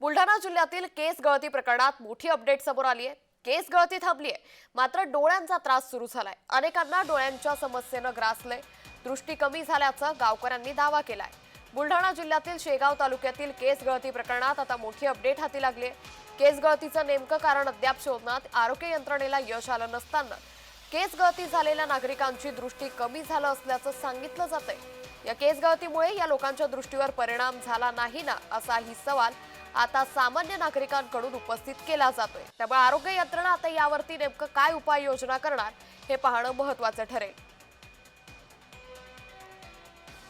बुलढाणा जिल्ह्यातील केस गळती प्रकरणात मोठी अपडेट समोर आली आहे. केस गळती थांबली आहे मात्र डोळ्यांचा त्रास सुरू झालाय. अनेकांना डोळ्यांच्या समस्येनं ग्रासलंय. दृष्टी कमी झाल्याचं गावकऱ्यांनी दावा केलाय. बुलढाणा जिल्ह्यातील शेगाव तालुक्यातील केस गळती प्रकरणात आता मोठी अपडेट हाती लागली आहे. केस गळतीचं नेमकं कारण अद्याप शोधण्यात आरोग्य यंत्रणेला यश आलं नसताना. केस गळती झालेल्या नागरिकांची दृष्टी कमी झालं असल्याचं सांगितलं जातंय. या केस गळतीमुळे या लोकांच्या दृष्टीवर परिणाम झाला नाही ना असाही सवाल आता सामान्य नागरिकांकडून उपस्थित केला जातोय. त्यामुळे आरोग्य यंत्रणा आता यावरती नेमकं काय उपाययोजना करणार हे पाहणं महत्वाचं ठरेल.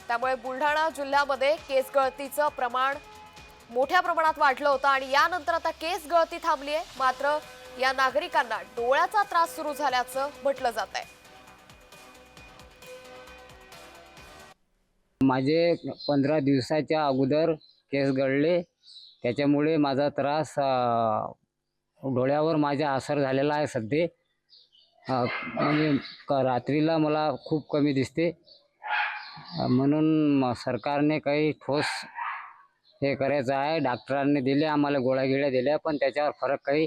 त्यामुळे बुलढाणा जिल्ह्यामध्ये केस गळतीचं प्रमाण मोठ्या प्रमाणात वाढलं होतं आणि यानंतर आता केस गळती थांबली आहे मात्र या नागरिकांना डोळ्याचा त्रास सुरू झाल्याचं म्हटलं जात आहे. माझे पंधरा दिवसाच्या अगोदर केस गळले. त्याच्यामुळे माझा त्रास डोळ्यावर माझ्या असर झालेला आहे सध्या. म्हणजे क- रात्रीला मला खूप कमी दिसते. म्हणून सरकारने काही ठोस हे करायचं आहे. डॉक्टरांनी दिले आम्हाला गोळ्या गिळ्या दिल्या पण त्याच्यावर फरक काही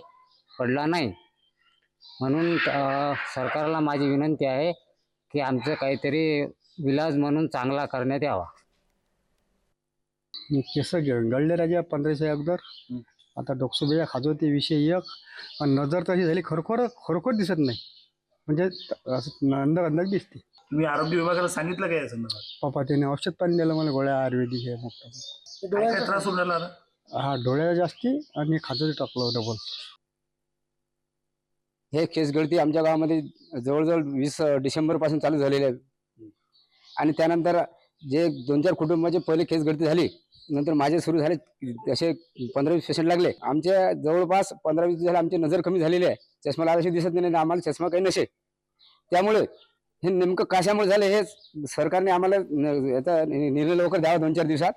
पडला नाही. म्हणून सरकारला माझी विनंती आहे की आमचं काहीतरी विलाज म्हणून चांगला करण्यात यावा. केस गळले राजा पंधराशे अगोदर. आता डोकसुबेच्या खाजवते विषय एक. आणि नजर तशी झाली खरोखर खरोखर दिसत नाही. म्हणजे त- असं अंदर अंदर दिसते. तुम्ही आरोग्य विभागाला सांगितलं काय संदर्भात? पप्पा त्याने औषध पण दिलं मला गोळ्या आयुर्वेदिक हे काय त्रास होऊन राहिला? आता? हा डोळ्याला जास्ती आणि खाजवते टाकलं डबल हे केस गळती आमच्या गावामध्ये जवळजवळ वीस डिसेंबरपासून चालू झालेले आहे. आणि त्यानंतर जे दोन चार कुटुंबाचे पहिले केस गळती झाली नंतर माझे सुरू झाले असे पंधरा वीस पेशंट लागले. आमच्या जवळपास पंधरा वीस झाले आमची नजर कमी झालेली आहे. चष्मा लागायची दिसत नाही आणि आम्हाला चष्मा काही नसे त्यामुळे हे नेमकं कशामुळे झाले हे सरकारने आम्हाला याचा निर्णय लवकर द्यावा दोन चार दिवसात.